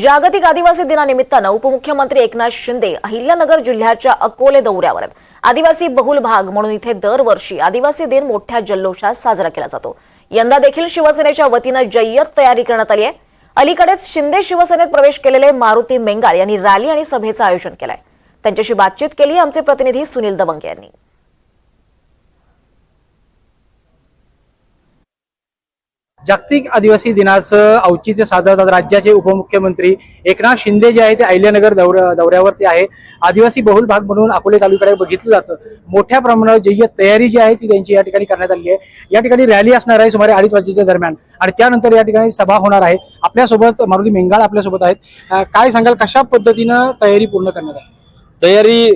जागतिक आदिवासी दिनानिमित्तानं उपमुख्यमंत्री एकनाथ शिंदे अहिल्यानगर जिल्ह्याच्या अकोले दौऱ्यावर आदिवासी बहुल भाग म्हणून इथे दरवर्षी आदिवासी दिन मोठ्या जल्लोषात साजरा केला जातो. यंदा देखील शिवसेनेच्या वतीनं जय्यत तयारी करण्यात आली आहे. अलीकडेच शिंदे शिवसेनेत प्रवेश केलेले मारुती मेंगाळ यांनी रॅली आणि सभेचं आयोजन केलंय. त्यांच्याशी बातचीत केली आमचे प्रतिनिधी सुनील दवंगे यांनी. जागतिक आदिवासी दिनाचं औचित्य साधतात राज्याचे उपमुख्यमंत्री एकनाथ शिंदे जे आहे ते अहिल्यानगर दौऱ्या दौऱ्यावरती आहे. आदिवासी बहुल भाग म्हणून अकोले तालुक्याकडे बघितलं जातं. मोठ्या प्रमाणावर जय्यत तयारी जी आहे ती त्यांची या ठिकाणी करण्यात आली आहे. या ठिकाणी रॅली असणार आहे सुमारे अडीच वाजेच्या दरम्यान. आणि त्यानंतर या ठिकाणी सभा होणार आहे. आपल्यासोबत मारुती मेंगाळ आपल्यासोबत आहेत. काय सांगाल कशा पद्धतीनं तयारी पूर्ण करण्यात आहे तयारी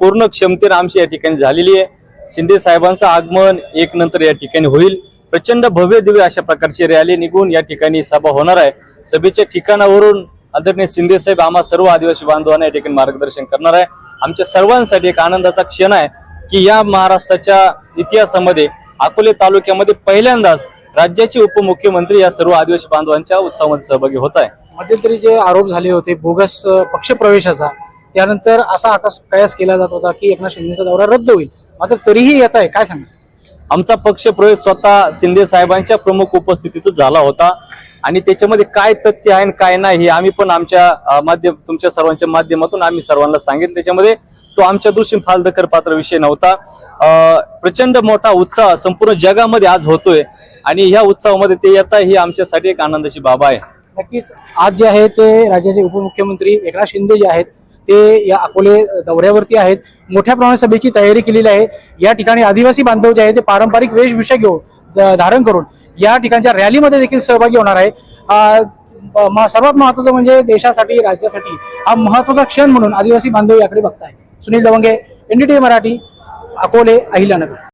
पूर्ण क्षमतेनं आमची या ठिकाणी झालेली आहे. शिंदे साहेबांचं आगमन एक नंतर या ठिकाणी होईल. प्रचंड भव्य दिव्य अशा प्रकारची रॅली निघून या ठिकाणी सभा होणार आहे. सभेच्या ठिकाणावरून आदरणीय शिंदे साहेब आम्हा सर्व आदिवासी बांधवांना या ठिकाणी मार्गदर्शन करणार आहे. आमच्या सर्वांसाठी एक आनंदाचा क्षण आहे की या महाराष्ट्राच्या इतिहासामध्ये अकोले तालुक्यामध्ये पहिल्यांदाच राज्याचे उपमुख्यमंत्री या सर्व आदिवासी बांधवांच्या उत्सवामध्ये सहभागी होत आहे. मध्यंतरी जे आरोप झाले होते बोगस पक्षप्रवेशाचा त्यानंतर असा आकाश कयास केला जात होता की एकनाथ शिंदेचा दौरा रद्द होईल. मात्र तरीही येत आहे काय सांगा आमचा पक्ष प्रवेश स्वतः शिंदे साहेबांच्या प्रमुख उपस्थितीचा झाला होता. आणि त्याच्यामध्ये काय तथ्य आहे आणि काय नाही हे आम्ही पण आमच्या माध्यम तुमच्या सर्वांच्या माध्यमातून आम्ही सर्वांना सांगितलं. त्याच्यामध्ये तो आमच्या दृष्टीने फाल पात्र विषय नव्हता. प्रचंड मोठा उत्साह संपूर्ण जगामध्ये आज होतोय. आणि ह्या उत्सवामध्ये ते येत ही आमच्यासाठी एक आनंदाची बाब आहे. नक्कीच आज जे आहे ते राज्याचे उपमुख्यमंत्री एकनाथ शिंदे जे आहेत ते या अकोले दौऱ्यावरती आहेत. मोठ्या प्रमाणात सभेची तयारी केलेली आहे. या ठिकाणी आदिवासी बांधव जे आहे ते पारंपरिक वेशभूषा घेऊन धारण करून या ठिकाणच्या रॅलीमध्ये देखील सहभागी होणार आहे. म- सर्वात महत्वाचं म्हणजे देशासाठी राज्यासाठी हा महत्त्वाचा क्षण म्हणून आदिवासी बांधव याकडे बघताय सुनील दवंगे एनडीटी मराठी अकोले अहिल्यानगर.